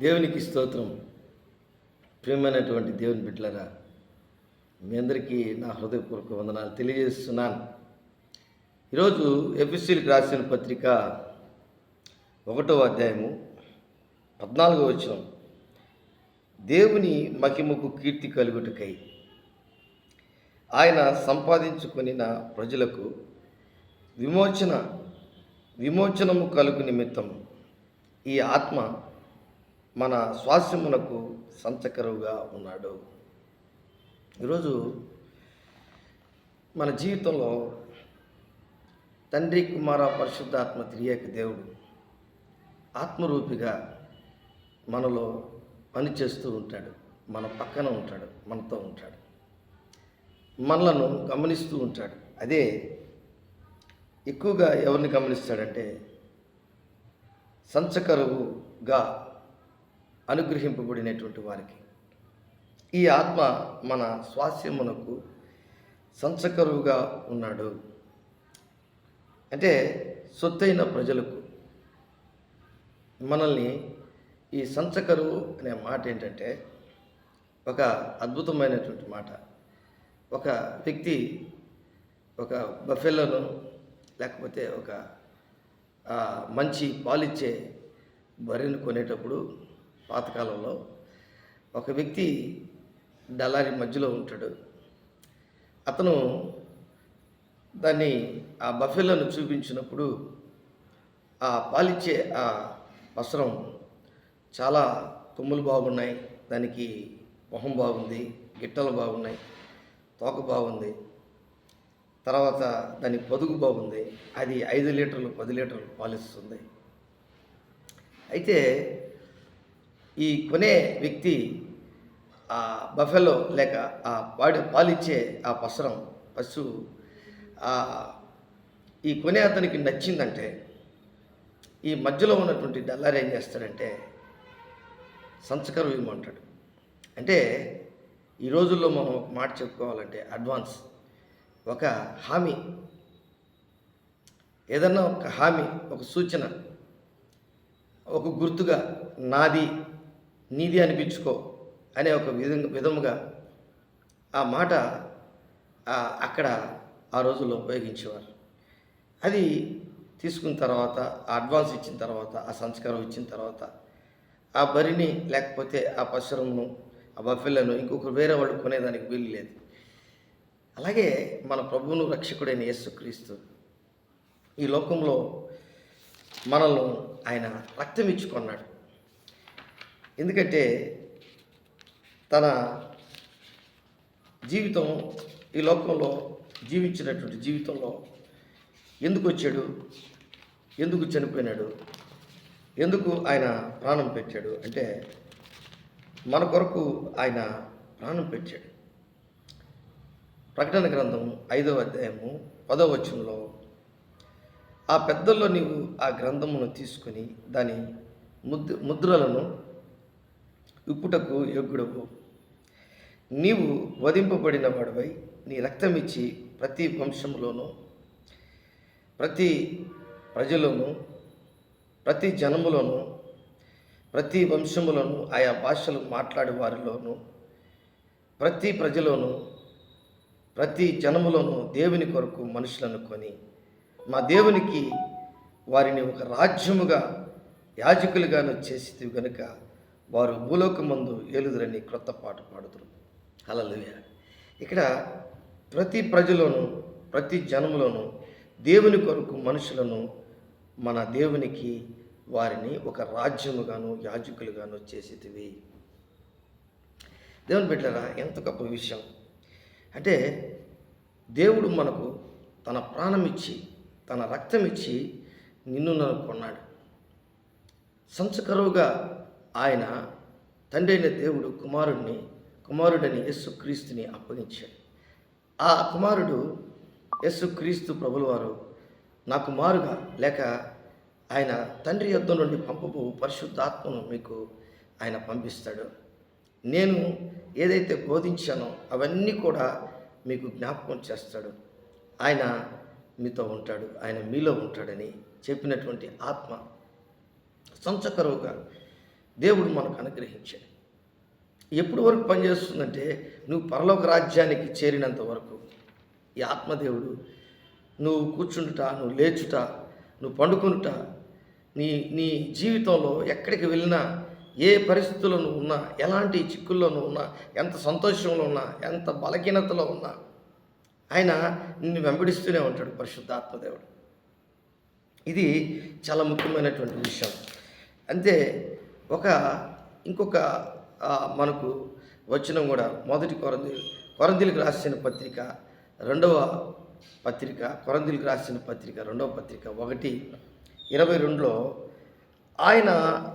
దేవునికి స్తోత్రం. ప్రియమైనటువంటి దేవుని బిడ్డలరా మీ అందరికీ నా హృదయపూర్వక వందనాలు తెలియజేస్తున్నాను. ఈరోజు ఎఫ్ఎస్సీలకు రాసిన పత్రిక ఒకటో అధ్యాయము పద్నాలుగో వచనం. దేవుని మహిమకు కీర్తి కలుగుటకై ఆయన సంపాదించుకొనిన ప్రజలకు విమోచన విమోచనము కలుగు నిమిత్తం ఈ ఆత్మ మన స్వాస్యమునకు సంచకరువుగా ఉన్నాడు. ఈరోజు మన జీవితంలో తండ్రి కుమార పరిశుద్ధాత్మ త్రియేక దేవుడు ఆత్మరూపిగా మనలో పనిచేస్తూ ఉంటాడు. మన పక్కన ఉంటాడు మనతో ఉంటాడు. మనలను గమనిస్తూ ఉంటాడు. అదే ఎక్కువగా ఎవరిని గమనిస్తాడంటే సంచకరువుగా అనుగ్రహింపబడినటువంటి వారికి. ఈ ఆత్మ మన స్వాస్యమునకు సంచకరువుగా ఉన్నాడు. అంటే సొత్తైన ప్రజలకు మనల్ని ఈ సంచకరువు అనే మాట ఏంటంటే ఒక అద్భుతమైనటువంటి మాట. ఒక వ్యక్తి ఒక బఫెలోను లేకపోతే ఒక మంచి పాలిచ్చే బర్రెను కొనేటప్పుడు పాతకాలంలో ఒక వ్యక్తి దళారి మధ్యలో ఉంటాడు. అతను దాన్ని ఆ బఫెలను చూపించినప్పుడు ఆ పాలిచ్చే ఆ వస్త్రం చాలా తుమ్ములు బాగున్నాయి. దానికి మొహం బాగుంది గిట్టలు బాగున్నాయి తోక బాగుంది. తర్వాత దాని పొదుగు బాగుంది. అది ఐదు లీటర్లు పది లీటర్లు పాలిస్తుంది. అయితే ఈ కొనే వ్యక్తి ఆ బఫెలో లేక ఆ పాడి పాలిచ్చే ఆ పసరం పశువు ఈ కొనే అతనికి నచ్చిందంటే ఈ మధ్యలో ఉన్నటువంటి డల్లార్ ఏం చేస్తాడంటే సంస్కరం ఇవ్వమంటాడు. అంటే ఈ రోజుల్లో మనం ఒక మాట చెప్పుకోవాలంటే అడ్వాన్స్ ఒక హామీ. ఏదన్నా ఒక హామీ ఒక సూచన ఒక గుర్తుగా నాది నీది అనిపించుకో అనే ఒక విధంగా విధముగా ఆ మాట అక్కడ ఆ రోజుల్లో ఉపయోగించేవారు. అది తీసుకున్న తర్వాత ఆ అడ్వాన్స్ ఇచ్చిన తర్వాత ఆ సంస్కారం ఇచ్చిన తర్వాత ఆ బరిని లేకపోతే ఆ పశురమును ఆ బఫెలను ఇంకొకరు వేరే వాళ్ళు కొనేదానికి వీలు లేదు. అలాగే మన ప్రభువును రక్షకుడైన యేసుక్రీస్తు ఈ లోకంలో మనల్ని ఆయన రక్తం ఇచ్చుకున్నాడు ఎందుకంటే తన జీవితం ఈ లోకంలో జీవించినటువంటి జీవితంలో ఎందుకు వచ్చాడు? ఎందుకు చనిపోయినాడు? ఎందుకు ఆయన ప్రాణం పెట్టాడు? అంటే మన కొరకు ఆయన ప్రాణం పెట్టాడు. ప్రకటన గ్రంథం ఐదవ అధ్యాయము పదవ వచనంలో ఆ పెద్దల్లో నీవు ఆ గ్రంథమును తీసుకుని దాని ముద్ర ముద్రలను ఇప్పుటకు యోగ్యుడవు. నీవు వధింపబడిన వాడివై నీ రక్తం ఇచ్చి ప్రతి వంశంలోనూ ప్రతి ప్రజలోనూ ప్రతి జనములోనూ ప్రతి వంశములోనూ ఆయా భాషలు మాట్లాడే వారిలోనూ ప్రతి ప్రజలోనూ ప్రతి జనములోనూ దేవుని కొరకు మనుషులను కొని మా దేవునికి వారిని ఒక రాజ్యముగా యాజకులుగాను చేసి కనుక వారు భూలోకమందు ఏలుదురని క్రొత్త పాట పాడుతురు. హల్లెలూయా. ఇక్కడ ప్రతి ప్రజలోను ప్రతి జనములోను దేవుని కొరకు మనుషులను మన దేవునికి వారిని ఒక రాజ్యముగాను యాజకులుగాను చేసేటివి. దేవుని బిడ్డరా ఎంత గొప్ప విషయం. అంటే దేవుడు మనకు తన ప్రాణం ఇచ్చి తన రక్తం ఇచ్చి నిన్ను నన్ను కొన్నాడు. సంచకరువుగా ఆయన తండ్రి అయిన దేవుడు కుమారుడిని కుమారుడని యేసుక్రీస్తుని అప్పగించాడు. ఆ కుమారుడు యేసు ప్రభులవారు ప్రభుల వారు నా కుమారుగా లేక ఆయన తండ్రి యుద్ధం నుండి పంపబో పరిశుద్ధాత్మను మీకు ఆయన పంపిస్తాడు. నేను ఏదైతే బోధించానో అవన్నీ కూడా మీకు జ్ఞాపకం చేస్తాడు. ఆయన మీతో ఉంటాడు. ఆయన మీలో ఉంటాడని చెప్పినటువంటి ఆత్మ సంచకరువుగా దేవుడు మనకు అనుగ్రహించాడు. ఎప్పుడు వరకు పనిచేస్తుందంటే నువ్వు పరలోక రాజ్యానికి చేరినంత వరకు ఈ ఆత్మదేవుడు నువ్వు కూర్చుండుట నువ్వు లేచుట నువ్వు పండుకునుట నీ నీ జీవితంలో ఎక్కడికి వెళ్ళినా ఏ పరిస్థితుల్లో నువ్వు ఉన్నా ఎలాంటి చిక్కుల్లోనూ ఉన్నా ఎంత సంతోషంలో ఉన్నా ఎంత బలహీనతలో ఉన్నా ఆయన నిన్ను వెంబడిస్తూనే ఉంటాడు పరిశుద్ధాత్మదేవుడు ఇది చాలా ముఖ్యమైనటువంటి విషయం. అంతే ఒక ఇంకొక మనకు వచ్చినం కూడా మొదటి కొరంది కొరందీలకు రాసిన పత్రిక రెండవ పత్రిక కొరందీలకు రాసిన పత్రిక రెండవ పత్రిక ఒకటి ఇరవై రెండులో ఆయన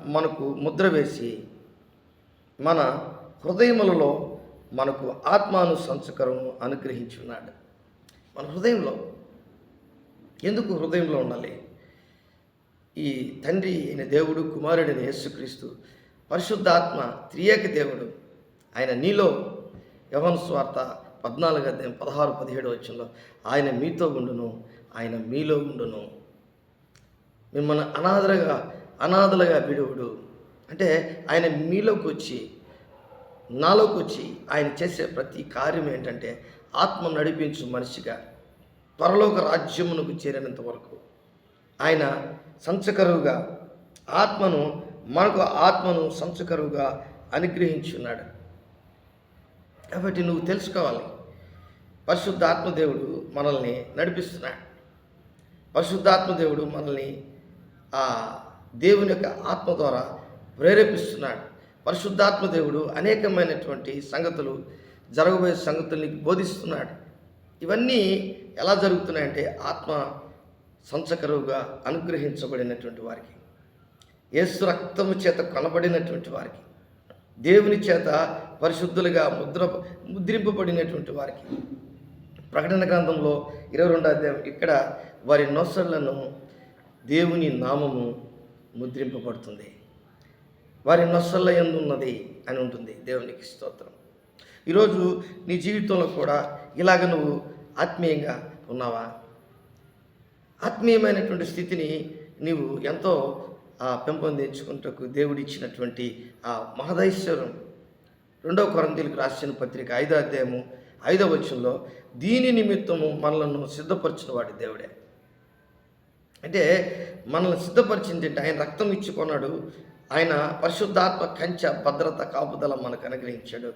మనకు ముద్ర వేసి మన హృదయములలో మనకు ఆత్మాను సంస్కరము అనుగ్రహించున్నాడు. మన హృదయంలో ఎందుకు హృదయంలో ఉండాలి? ఈ తండ్రి అయిన దేవుడు కుమారుడైన యేసుక్రీస్తు పరిశుద్ధాత్మ త్రియేక దేవుడు. ఆయన నీలో యవన స్వార్థ పద్నాలుగు అధ్యాయం పదహారు పదిహేడు వచ్చంలో ఆయన మీతో ఉండును ఆయన మీలో ఉండును. మిమ్మల్ని అనాథలుగా అనాథలుగా విడువుడు. అంటే ఆయన మీలోకి వచ్చి నాలోకి వచ్చి ఆయన చేసే ప్రతి కార్యం ఏంటంటే ఆత్మ నడిపించు మనిషిగా త్వరలోక రాజ్యమునకు చేరినంత వరకు. ఆయన సంచకరువుగా. ఆత్మను మనకు ఆత్మను సంచకరువుగా అనుగ్రహించున్నాడు. కాబట్టి నువ్వు తెలుసుకోవాలి. పరిశుద్ధాత్మదేవుడు మనల్ని నడిపిస్తున్నాడు. పరిశుద్ధాత్మదేవుడు మనల్ని ఆ దేవుని యొక్క ఆత్మ ద్వారా ప్రేరేపిస్తున్నాడు. పరిశుద్ధాత్మ దేవుడు అనేకమైనటువంటి సంగతులు జరగబోయే సంగతుల్ని బోధిస్తున్నాడు. ఇవన్నీ ఎలా జరుగుతున్నాయంటే ఆత్మ సంచకరువుగా అనుగ్రహించబడినటువంటి వారికి యేసు రక్తము చేత కొనబడినటువంటి వారికి దేవుని చేత పరిశుద్ధులుగా ముద్ర ముద్రింపబడినటువంటి వారికి. ప్రకటన గ్రంథంలో ఇరవై రెండో అధ్యాయం ఇక్కడ వారి నొసళ్ళను దేవుని నామము ముద్రింపబడుతుంది. వారి నొసళ్ళ ఎందు ఉన్నది అని ఉంటుంది దేవునికి స్తోత్రం. ఈరోజు నీ జీవితంలో కూడా ఇలాగ నువ్వు ఆత్మీయంగా ఉన్నావా? ఆత్మీయమైనటువంటి స్థితిని నీవు ఎంతో పెంపొందించుకుంటకు దేవుడిచ్చినటువంటి ఆ మహదైశ్వరం రెండవ కొరంతీలకు రాసిన పత్రిక ఐదో అధ్యాయము ఐదవ వచనంలో దీని నిమిత్తము మనలను సిద్ధపరిచిన వాడి దేవుడే. అంటే మనల్ని సిద్ధపరిచింది ఆయన రక్తం ఇచ్చుకున్నాడు ఆయన పరిశుద్ధాత్మ కంచె భద్రత కాపుదల మనకు అనుగ్రహించాడు.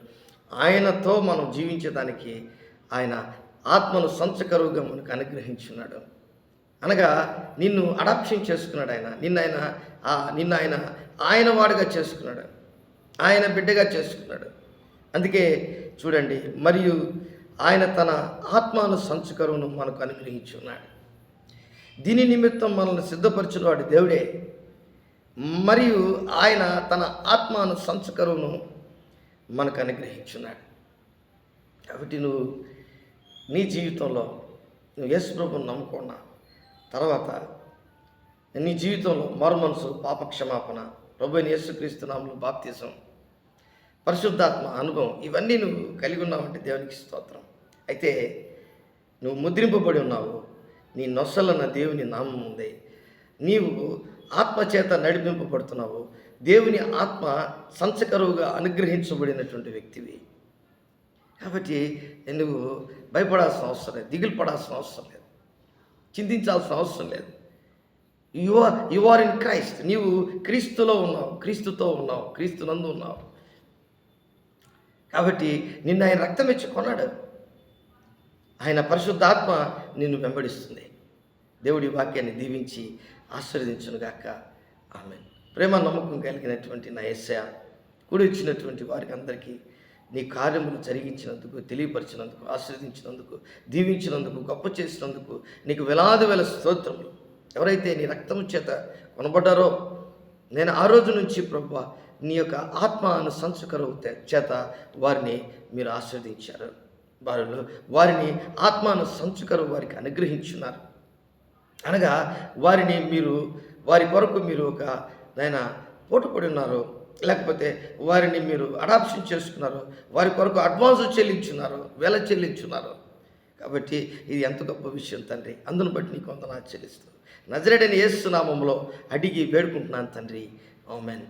ఆయనతో మనం జీవించడానికి ఆయన ఆత్మను సంచకరువుగా మనకు అనుగ్రహించున్నాడు. అనగా నిన్ను అడాప్షన్ చేసుకున్నాడు ఆయన. నిన్న ఆయన నిన్న ఆయన ఆయన వాడుగా చేసుకున్నాడు. ఆయన బిడ్డగా చేసుకున్నాడు. అందుకే చూడండి మరియు ఆయన తన ఆత్మాను సంచుకరువును మనకు అనుగ్రహించున్నాడు. దీని నిమిత్తం మనల్ని సిద్ధపరిచిన వాడు దేవుడే. మరియు ఆయన తన ఆత్మాను సంచుకరువును మనకు అనుగ్రహించున్నాడు. కాబట్టి నువ్వు నీ జీవితంలో నువ్వు యేసు ప్రభువుని నమ్ముకున్నావు. తర్వాత నీ జీవితంలో మరుమనసు పాపక్షమాపణ ప్రభు యేసుక్రీస్తునాములు బాప్తీసం పరిశుద్ధాత్మ అనుభవం ఇవన్నీ నువ్వు కలిగి ఉన్నావంటే దేవునికి స్తోత్రం. అయితే నువ్వు ముద్రింపబడి ఉన్నావు. నీ నొసలన్న దేవుని నామం ఉంది. నీవు ఆత్మచేత నడిపింపబడుతున్నావు. దేవుని ఆత్మ సంచకరువుగా అనుగ్రహించబడినటువంటి వ్యక్తివి. కాబట్టి నువ్వు భయపడాల్సిన అవసరం లేదు దిగులు పడాల్సిన అవసరం లేదు. చింతించాల్సిన అవసరం లేదు. You are you are in Christ నీవు క్రీస్తులో ఉన్నావు క్రీస్తుతో ఉన్నావు క్రీస్తు నందు ఉన్నావు. కాబట్టి నిన్ను ఆయన రక్తం ఇచ్చి కొన్నాడు. ఆయన పరిశుద్ధాత్మ నిన్ను వెంబడిస్తుంది. దేవుడి వాక్యాన్ని దీవించి ఆశీర్వదించునుగాక ఆమె ప్రేమ నమ్మకం కలిగినటువంటి నా ఎస్య కూడి ఇచ్చినటువంటి వారికి అందరికీ నీ కార్యములు జరిగించినందుకు తెలియపరిచినందుకు ఆశ్రదించినందుకు దీవించినందుకు గొప్ప చేసినందుకు నీకు వేలాది వేల స్తోత్రములు. ఎవరైతే నీ రక్తం చేత కొనబడ్డారో నేను ఆ రోజు నుంచి ప్రభు నీ యొక్క ఆత్మను సంస్కరవు చేత వారిని మీరు ఆస్వాదించారు వారిలో వారిని ఆత్మాను సంచుకరు వారికి అనుగ్రహించున్నారు. అనగా వారిని మీరు వారి కొరకు మీరు ఒక నాయన పోటుపడి ఉన్నారు. లేకపోతే వారిని మీరు అడాప్షన్ చేసుకున్నారు వారి కొరకు అడ్వాన్స్ చెల్లించున్నారు వెల చెల్లించున్నారు. కాబట్టి ఇది ఎంత గొప్ప విషయం తండ్రి. అందును బట్టి నీకు వందన ఆచరిస్తూ నజరేడని ఏసునామంలో అడిగి వేడుకుంటున్నాను తండ్రి. ఆమెన్.